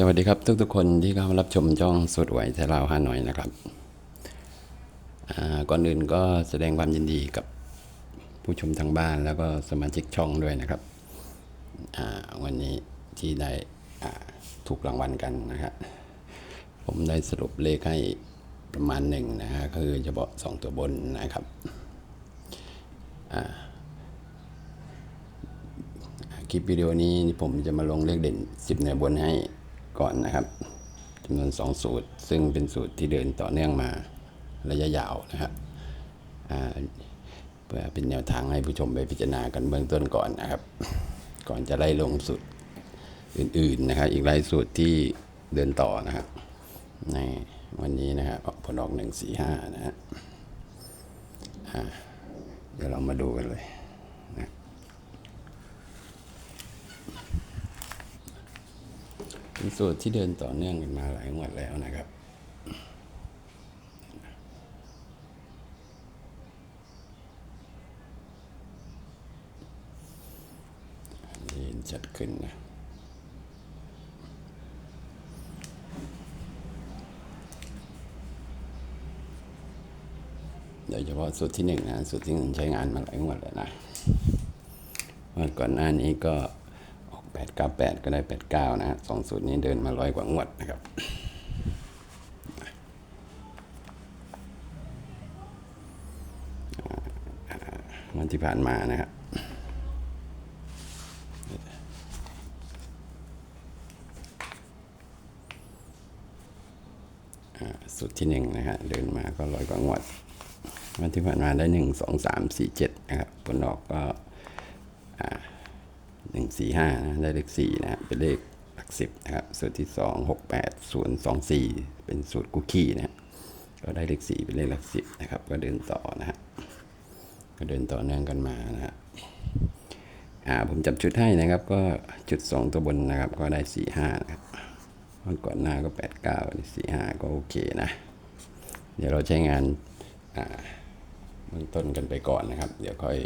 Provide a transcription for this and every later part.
สวัสดีครับทุกๆคนที่เข้ารับชมช่องสุดไหวไทยลาวฮานอยนะครับก่อนอื่นก็แสดงความยินดีกับผู้ชมทางบ้านแล้วก็สมาชิกช่องด้วยนะครับวันนี้ที่ได้ถูกรางวัลกันนะครับผมได้สรุปเลขให้ประมาณหนึ่งนะฮะคือเฉพาะสองตัวบนนะครับคลิปวิดีโอนี้ผมจะมาลงเลขเด่น 10ในบนให้ ก่อนนะครับจำนวน2 สูตร ซึ่งเป็นสูตรที่เดินต่อเนื่องมาระยะยาวนะครับเพื่อเป็นแนวทางให้ผู้ชมไปพิจารณากันเบื้องต้นก่อนนะครับ ก่อนจะไล่ลงสูตรอื่นๆนะครับ อีกหลายสูตรที่เดินต่อนะครับในวันนี้นะครับผลออกผลออก145นะฮะเดี๋ยวเรามาดูกันเลย เป็นสูตรที่เดินต่อเนื่องกันมาหลายงวดแล้วนะครับเห็นชัดขึ้นนะโดยเฉพาะสูตรที่หนึ่งนะสูตรที่หนึ่งใช้งานมาหลายงวดแล้วนะวันก่อนหน้านี้ก็ 898 ก็ได้ 89 นะฮะสองสูตรนี้เดินมาร้อยกว่างวดนะครับวันที่ผ่านมานะครับสูตรที่หนึ่งนะฮะเดินมาก็ร้อยกว่างวด วันที่ผ่านมาได้หนึ่งสองสามสี่เจ็ดนะครับผลออกก็ นึ่งสี่ห้านะได้เลขสี่นะเป็นเลขหลักสิบนะครับสูตรที่สองหกแปดศูนย์สองสี่เป็นสูตรคุกกี้นะก็ได้เลขสี่เป็นเลขหลักสิบนะครับ ก็เดินต่อนะฮะก็เดินต่อเนื่องกันมานะฮะอ่าผมจับชุดให้นะครับ ก็จุดสองตัวบนนะครับ ก็ได้สี่ห้านะครับวันก่อนหน้าก็แปดเก้าสี่ห้าก็โอเคนะ เดี๋ยวเราใช้งานอ่าเบื้องต้นกันไปก่อนนะครับ เดี๋ยวค่อย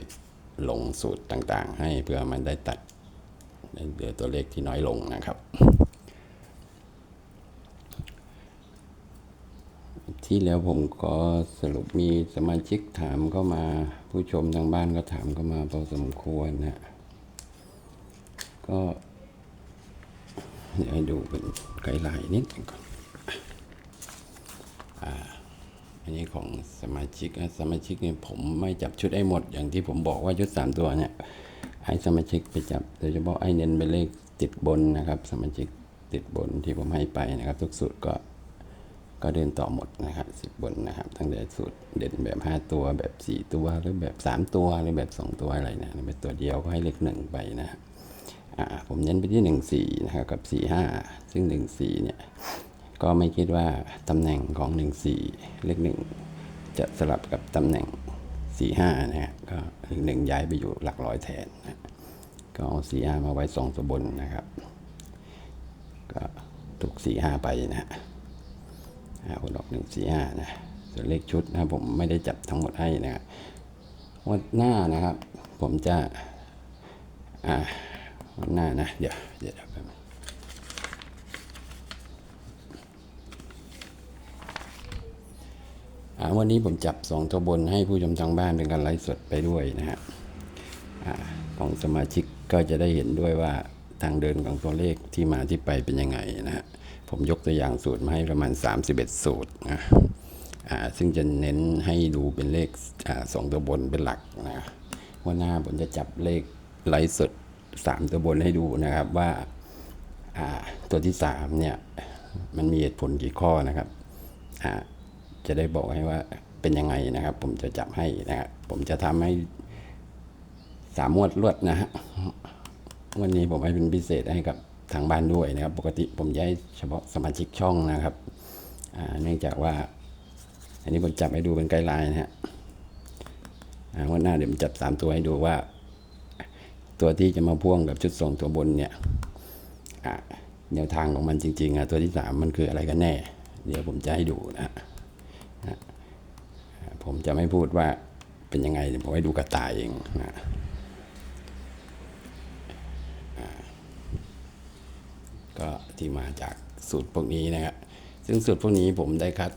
ลงสูตรต่างๆ ให้เพื่อมันได้ตัด เหลือตัวเลขที่น้อยลงนะครับ ที่แล้วผมก็สรุปมีสมาชิกถามเข้ามา ผู้ชมทางบ้านก็ถามเข้ามาพอสมควรนะก็เดี๋ยวให้ดูเป็นไกด์ไลน์นิดนึงก่อนอันนี้ของสมาชิกสมาชิกเนี่ยผมไม่จับชุดไอ้หมดอย่างที่ผมบอกว่าชุดสามตัวเนี่ย ให้สมาชิกไปจับโดยเฉพาะไอ้เน้นเป็นเลขติดบนนะครับ สมาชิกติดบนที่ผมให้ไปนะครับ ทุกสูตรก็ก็เดินต่อหมดนะครับสิบบนนะครับ ตั้งแต่สูตรเด่นแบบห้าตัวแบบสี่ตัวหรือแบบสามตัวหรือแบบสองตัวอะไรนะแบบตัวเดียวก็ให้เลขหนึ่งไปนะครับผมเน้นไปที่หนึ่งสี่นะครับกับสี่ห้าซึ่งหนึ่งสี่เนี่ย ก็ไม่คิดว่าตำแหน่งของ 1 4 เลขหนึ่งจะสลับกับตำแหน่ง 4 5 นะฮะ ก็หนึ่งย้ายไปอยู่หลักร้อยแทนนะก็เอา4 5มาไว้สองตัวบนนะครับ ก็ถูก4 5ไปนะฮะอ่าคนออก1 4 5นะส่วนเลขชุดนะผมไม่ได้จับทั้งหมดให้นะครับวันหน้านะครับ ผมจะอ่าวันหน้านะ เดี๋ยวเดี๋ยวแป๊บนึง อ่า วันนี้ผมจับสองตัวบนให้ผู้ชมทางบ้านเป็นการไลฟ์สดไปด้วยนะฮะของสมาชิกก็จะได้เห็นด้วยว่าทางเดินของตัวเลขที่มาที่ไปเป็นยังไงนะฮะผมยกตัวอย่างสูตรมาให้ประมาณ 31 สูตรนะซึ่งจะเน้นให้ดูเป็นเลขอสองตัวบนเป็นหลักนะวันหน้าผมจะจับเลขไลฟ์สดสามตัวบนให้ดูนะครับว่าตัวที่สามเนี่ยมันมีเหตุผลกี่ข้อนะครับ จะได้บอกให้ว่าเป็นยังไงนะครับ ผมจะจับให้นะครับผมจะทำให้สามงวดรวดนะฮะวันนี้ผมให้เป็นพิเศษให้กับทางบ้านด้วยนะครับ ปกติผมจะให้เฉพาะสมาชิกช่องนะครับเนื่องจากว่า อันนี้ผมจับให้ดูเป็นไกด์ไลน์นะฮะวันหน้าเดี๋ยวผมจับสามตัวให้ดูว่า ตัวที่จะมาพ่วงกับชุดทรงตัวบนเนี่ยแนวทางของมันจริงๆอะตัวที่สามมันคืออะไรกันแน่ เดี๋ยวผมจะให้ดูนะ ผมจะไม่พูดว่าเป็นยังไงผมให้ดูกระต่ายเองนะก็ที่มาจากสูตรพวกนี้นะครับซึ่งสูตรพวกนี้ผมได้คัด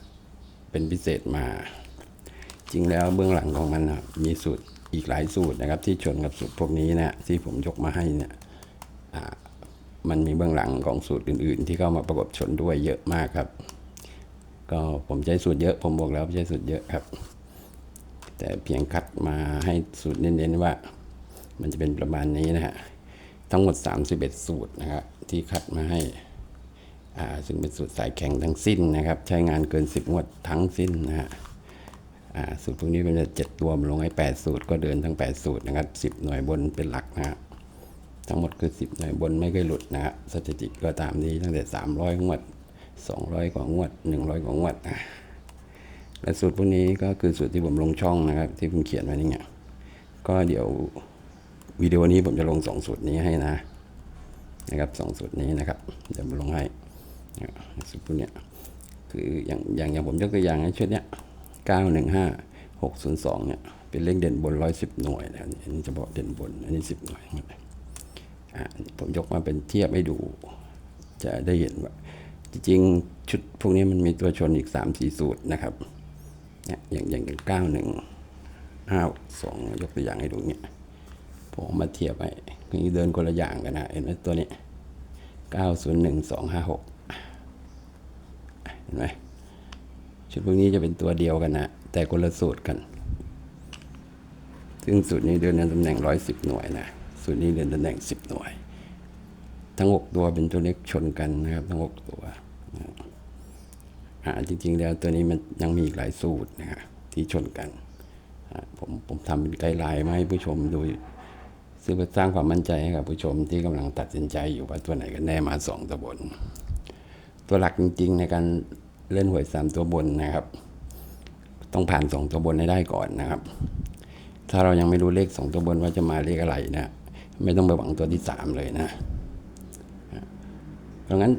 เป็นพิเศษมา จริงแล้วเบื้องหลังของมันนะมีสูตรอีกหลายสูตรนะครับ ที่ชนกับสูตรพวกนี้นะที่ผมยกมาให้เนี่ยมันมีเบื้องหลังของสูตรอื่น ๆ ที่เข้ามาประกบชนด้วยเยอะมากครับ ก็ผมใช้สูตรเยอะผมบอกแล้วใช้สูตรเยอะครับ แต่เพียงคัดมาให้สูตรเน้นๆว่า มันจะเป็นประมาณนี้นะฮะทั้งหมด 31 สูตรนะครับที่คัดมาให้อ่าซึ่งเป็นสูตรสายแข็งทั้งสิ้นนะครับ ใช้งานเกิน 10งวดทั้งสิ้นนะฮะอ่าสูตรพวกนี้มันจะเจ็ดตัวลงให้แปดสูตรก็เดินทั้งแปดสูตรนะครับสิบหน่วยบนเป็นหลักนะฮะทั้งหมดคือสิบหน่วยบนไม่เคยหลุดนะฮะสถิติก็ตามนี้ตั้งแต่สามร้อยงวดสองร้อยกว่างวดหนึ่งร้อยกว่างวดนะ และสูตรพวกนี้ก็คือสูตรที่ผมลงช่องนะครับ ที่ผมเขียนไว้นี่ไงก็เดี๋ยววิดีโอนี้ผมจะลงสองสูตรนี้ให้นะนะครับสองสูตรนี้นะครับเดี๋ยวผมลงให้สูตรพวกเนี้ยคืออย่างอย่างอย่างผมยกตัวอย่างในชุดเนี้ย915 602เนี่ยเป็นเลขเด่นบน110หน่วยนะอันนี้เฉพาะเด่นบนอันนี้10หน่วยอ่าผมยกมาเป็นเทียบให้ดูจะได้เห็นว่าจริงๆชุดพวกนี้มันมีตัวชนอีก 3 4 สูตรนะครับ เนี่ยอย่างอย่างอย่าง91 52ยกตัวอย่างให้ดูเนี่ยผมมาเทียบไปนี่เดินคนละอย่างกันนะเห็นไหมตัวนี้901256เห็นไหมชุดพวกนี้จะเป็นตัวเดียวกันนะแต่คนละสูตรกัน ซึ่งสูตรนี้เดินในตำแหน่งร้อยสิบหน่วยนะสูตรนี้เดินตำแหน่งสิบหน่วย ทั้งหกตัวเป็นตัวเล็กชนกันนะครับ ทั้งหกตัวนะ จริงๆแล้วตัวนี้มันยังมีอีกหลายสูตรนะฮะที่ชนกันผมผมทำเป็นไกด์ไลน์มาให้ผู้ชมดูซึ่งเพื่อสร้างความมั่นใจให้กับผู้ชมที่กำลังตัดสินใจอยู่ว่าตัวไหนกันแน่มาสองตัวบน ตัวหลักจริง ๆ ในการเล่นหวยสามตัวบนนะครับ ต้องผ่านสองตัวบนให้ได้ก่อนนะครับ ถ้าเรายังไม่รู้เลขสองตัวบนว่าจะมาเลขอะไรนะ ไม่ต้องไปหวังตัวที่สามเลยนะ เพราะงั้น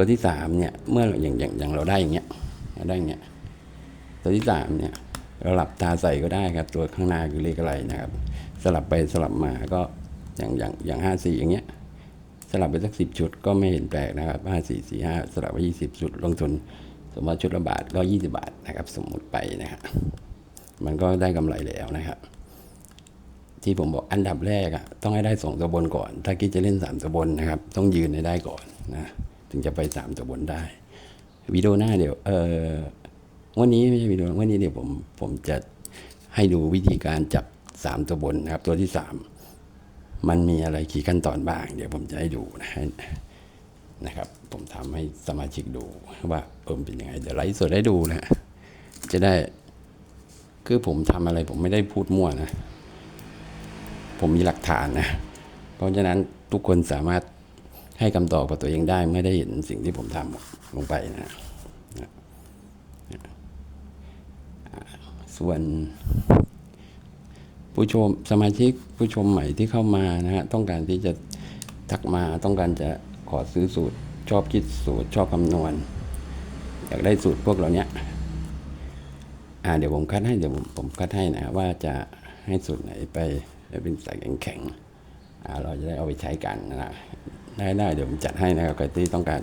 ตัวที่สามเนี่ยเมื่ออย่างอย่างอย่างเราได้อย่างเงี้ยเราได้อย่างเงี้ยตัวที่สามเนี่ย เราหลับตาใส่ก็ได้ครับ ตัวข้างหน้าคือเลขอะไรนะครับ สลับไปสลับมาก็อย่างอย่างอย่างห้าสี่อย่างเงี้ย สลับไปสักสิบชุดก็ไม่เห็นแปลกนะครับห้าสี่สี่ห้าสลับไปยี่สิบชุดลงทุน สมมติชุดละบาทก็ยี่สิบาทนะครับ สมมุติไปนะครับมันก็ได้กำไรแล้วนะครับที่ผมบอกอันดับแรกอะต้องให้ได้สองตัวบนก่อน ถ้าคิดจะเล่นสามตัวบนนะครับ ต้องยืนให้ได้ก่อนนะ ถึงจะไปสามตัวบนได้วิดีโอหน้าเดี๋ยวเออวันนี้ไม่ใช่วิดีโอวันนี้เดี๋ยวผมผมจะให้ดูวิธีการจับสามตัวบนนะครับ ตัวที่สามมันมีอะไรกี่ขั้นตอนบ้าง เดี๋ยวผมจะให้ดูนะนะครับ ผมทำให้สมาชิกดูว่าเออเป็นยังไงเดี๋ยวไลฟ์สดให้ดูนะจะได้ คือผมทำอะไรผมไม่ได้พูดมั่วนะ ผมมีหลักฐานนะ เพราะฉะนั้นทุกคนสามารถ ให้คำตอบกับตัวเองได้เมื่อได้เห็นสิ่งที่ผมทำลงไปนะส่วนผู้ชมสมาชิกผู้ชมใหม่ที่เข้ามานะฮะต้องการที่จะทักมาต้องการจะขอซื้อสูตร ชอบคิดสูตรชอบคำนวณ อยากได้สูตรพวกเราเนี้ยอ่าเดี๋ยวผมคัดให้เดี๋ยวผมผมคัดให้นะว่าจะให้สูตรไหนไปเป็นสายแข็งๆอ่าเราจะได้เอาไปใช้กันนะ ได้ได้เดี๋ยวผมจัดให้นะครับใครที่ต้องการ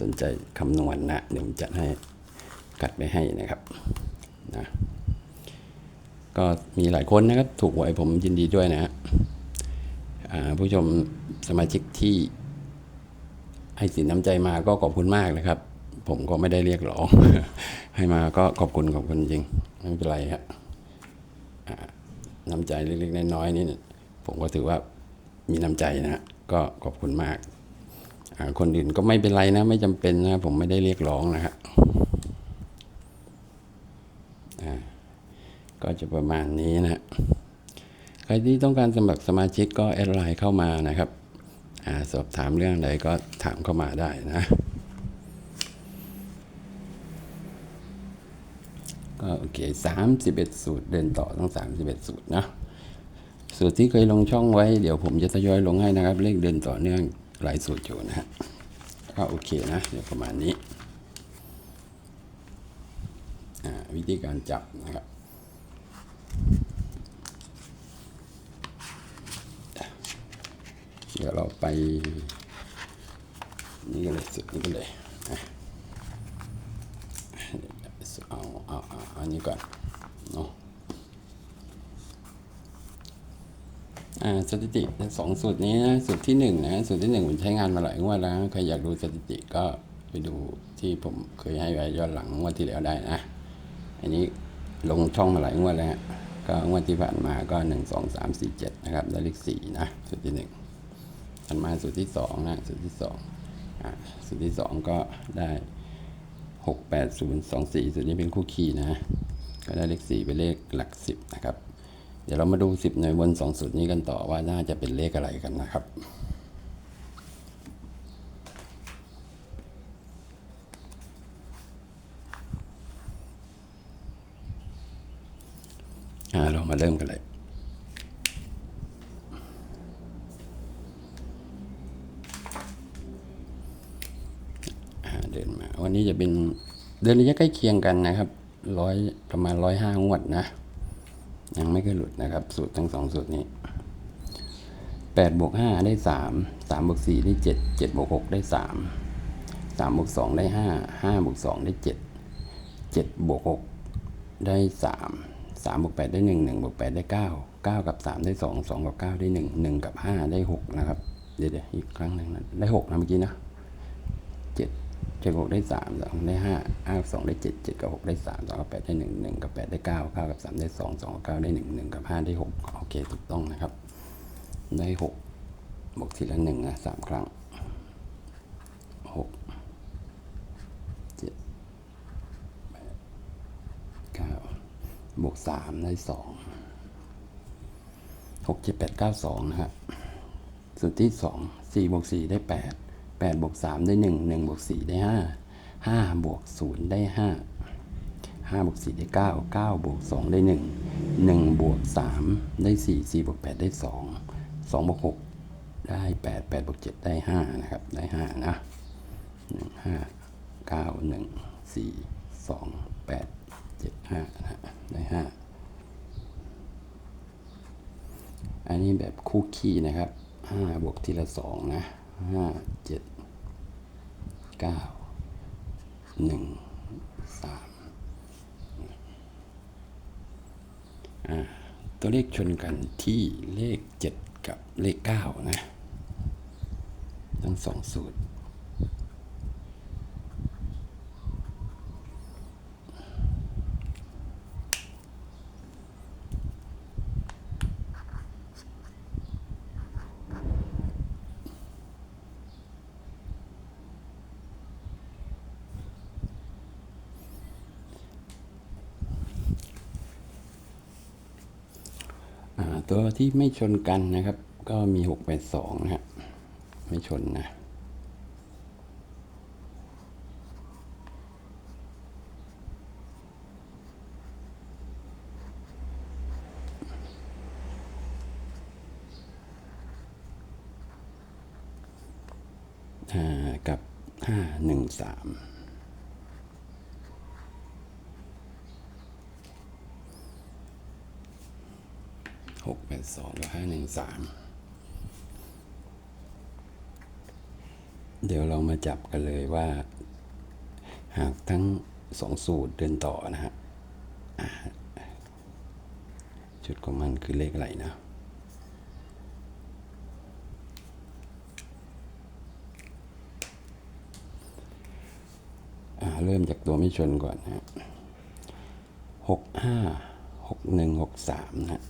สนใจคำนวณนะเดี๋ยวผมจัดให้คัดไปให้นะครับนะก็มีหลายคนนะครับถูกหวยผมยินดีด้วยนะฮะผู้ชมสมาชิกที่ให้สินน้ำใจมาก็ขอบคุณมากนะครับ ผมก็ไม่ได้เรียกร้อง ให้มาก็ขอบคุณขอบคุณจริง ไม่เป็นไรครับน้ำใจเล็กๆน้อยๆนี่ผมก็ถือว่ามีน้ำใจนะฮะ ก็ขอบคุณมาก คนอื่นก็ไม่เป็นไรนะ ไม่จำเป็นนะผมไม่ได้เรียกร้องนะฮะก็จะประมาณนี้นะใครที่ต้องการสมัครสมาชิกก็แอดไลน์เข้ามานะครับอสอบถามเรื่องใดก็ถามเข้ามาได้นะก็โอเคสามสิบเอ็ดสูตรเดินต่อทั้งสามสิบเอ็ดสูตรนะ สูตรที่เคยลงช่องไว้ เดี๋ยวผมจะทยอยลงให้นะครับ เลขเดินต่อเนื่องหลายสูตรอยู่นะฮะก็โอเคนะ เดี๋ยวประมาณนี้ วิธีการจับนะครับเดี๋ยวเราไป นี่กันเลยสุดนี่กันเลยเอาเอาเอาอันนี้ก่อนเนาะอ่า สถิติสองสูตรนี้นะสูตรที่หนึ่งนะสูตรที่หนึ่งผมใช้งานมาหลายงวดแล้วใครอยากดูสถิติก็ไปดูที่ผมเคยให้ไว้ย้อนหลังงวดที่แล้วได้นะ อันนี้ลงช่องมาหลายงวดแล้วก็งวดที่ผ่านมาก็หนึ่งสองสามสี่เจ็ดนะครับได้เลขสี่นะสูตรที่หนึ่งถัดมาสูตรที่สองนะสูตรที่สองอ่าสูตรที่สองก็ได้หกแปดศูนย์สองสี่สูตรนี้เป็นคู่คีย์นะ ก็ได้เลขสี่เป็นเลขหลักสิบนะครับ ดี๋ยวเรามาดูสิบหน่วยบนสองสูตรนี้กันต่อว่าน่าจะเป็นเลขอะไรกันนะครับ เรามาเริ่มกันเลยเดินมา วันนี้จะเป็นเดินระยะใกล้เคียงกันนะครับร้อยประมาณร้อยห้างวดนะ ยังไม่เคยหลุดนะครับ สูตรทั้งสองสูตรนี้แปดบวกห้าได้สามสามบวกสี่ได้เจ็ดเจ็ดบวกหกได้สามสามบวกสองได้ห้าห้าบวกสองได้เจ็ดเจ็ดบวกหกได้สามสามบวกแปดได้หนึ่งหนึ่งบวกแปดได้เก้าเก้ากับสามได้สองสองกับเก้าได้หนึ่งหนึ่งกับห้าได้หกนะครับ เดี๋ยวอีกครั้งหนึ่งนะได้หกนะเมื่อกี้นะเจ็ด เจ็ดบวกได้สามสองได้ห้าห้าบสองได้เจ็ดเจ็ดกับหกได้สามสองกับแปดได้หนึ่งหนึ่งกับแปดได้เก้าเก้ากับสามได้สองสองกับเก้าได้หนึ่งหนึ่งกับห้าได้หกโอเคถูกต้องนะครับ ได้หกบวกทีละหนึ่งนะสามครั้งหกเจ็ดแปดเก้าบวกสามได้สองหกเจ็ดแปดเก้าสองนะครับสูตรที่สองสี่บวกสี่ได้แปด แปดบวกสามได้หนึ่งหนึ่งบวกสี่ได้ห้าห้าบวกศูนย์ได้ห้าห้าบวกสี่ได้เก้าเก้าบวกสองได้หนึ่งหนึ่งบวกสามได้สี่สี่บวกแปดได้สองสองบวกหกได้แปดแปดบวกเจ็ดได้ห้านะครับ ได้ห้านะหนึ่งห้าเก้าหนึ่งสี่สองแปดเจ็ดห้านะได้ห้าอันนี้แบบคู่คีย์นะครับห้าบวกทีละสองนะห้า เก้าหนึ่งสามตัวเลขชนกันที่เลขเจ็ดกับเลขเก้านะ ทั้งสองสูตร ตัวที่ไม่ชนกันนะครับ ก็มีหกแปดสองนะฮะไม่ชนนะ อ่ากับห้าหนึ่งสาม หกแปดส องกับห้าหนึ่งสามเดี๋ยวเรามาจับกันเลยว่า หากทั้งสองสูตรเดินต่อนะฮะอ่าชุดของมันคือเลขอะไรนะเริ่มจากตัวไม่ชนก่อนนะฮะหกห้าหกหนึ่งหกสามนะ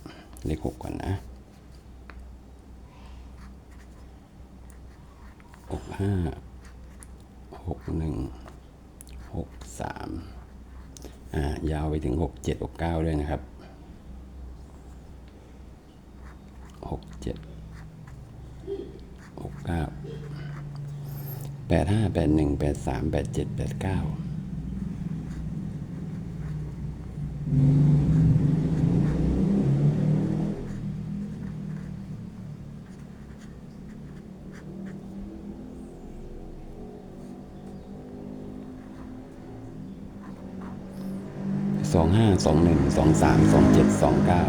เลขหกก่อนนะหกห้าหกหนึ่งหกสามอ่ายาวไปถึงหกเจ็ดหกเก้าด้วยนะครับหกเจ็ดหกเก้าแปดห้าแปดหนึ่งแปดสามแปดเจ็ดแปดเก้า สองห้าสองหนึ่งสองสามสองเจ็ดสองเก้า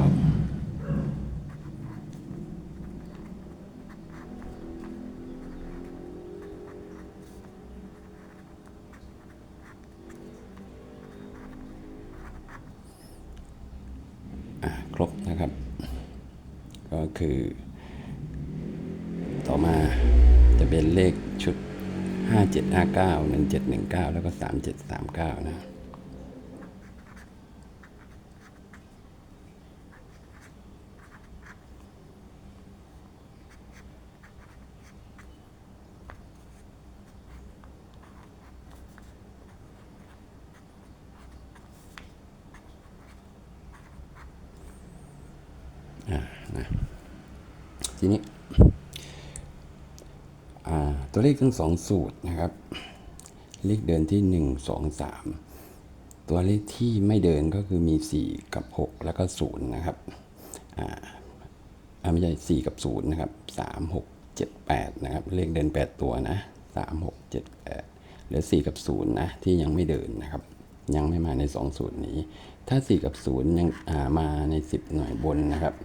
ครบนะครับ ก็คือ ต่อมาจะเป็นเลขชุด 5759 1719 แล้วก็ 3739 นะ ทีนี้ตัวเลขทั้งสองสูตรนะครับ เลขเดินที่หนึ่งสองสามตัวเลขที่ไม่เดินก็คือมีสี่กับหกแล้วก็ศูนย์นะครับอ่าไม่ใช่สี่กับศูนย์นะครับสามหกเจ็ดแปดนะครับ เลขเดินแปดตัวนะสามหกเจ็ดแปดเหลือสี่กับศูนย์นะ ที่ยังไม่เดินนะครับ ยังไม่มาในสองสูตรนี้ ถ้าสี่กับศูนย์ยังอ่ามาในสิบหน่วยบนนะครับ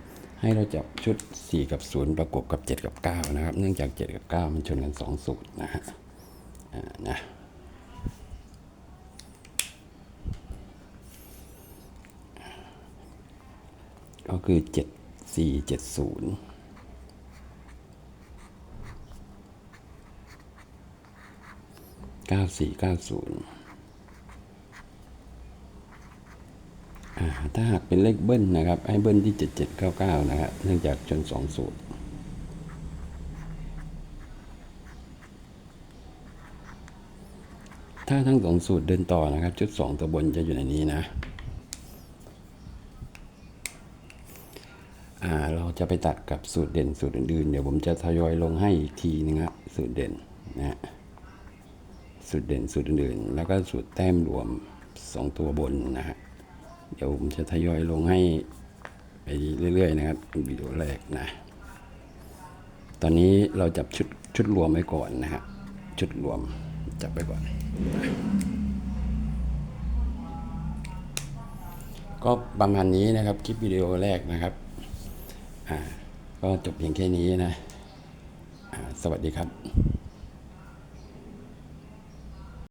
ให้เราจับชุด 4 กับ 0 ประกบกับ 7 กับ 9 นะครับ เนื่องจาก 7 กับ 9 มันชนกัน 2 สูตรนะฮะนะก็คือ 7 4 7 0 9 4 9 0อ่เก้าศูนย์ ถ้าหากเป็นเลขเบิ้ลนะครับให้เบิ้ลที่ 7799 นะครับเนื่องจากชน 2 สูตรถ้าทั้งสองสูตรเดินต่อนะครับ ชุด 2 ตัวบนจะอยู่ในนี้นะอ่าเราจะไปตัดกับสูตรเด่นสูตรอื่นๆ เดี๋ยวผมจะทยอยลงให้อีกทีนึงครับสูตรเด่นนะฮะสูตรเด่นสูตรอื่นๆ แล้วก็สูตรแต้มรวม 2 ตัวบนนะฮะ เดี๋ยวผมจะทยอยลงให้ไปเรื่อยๆนะครับวิดีโอแรกนะ ตอนนี้เราจับชุดชุดรวมไว้ก่อนนะฮะชุดรวมจับไปก่อน ก็ประมาณนี้นะครับคลิปวิดีโอแรกนะครับอ่าก็จบเพียงแค่นี้นะ สวัสดีครับ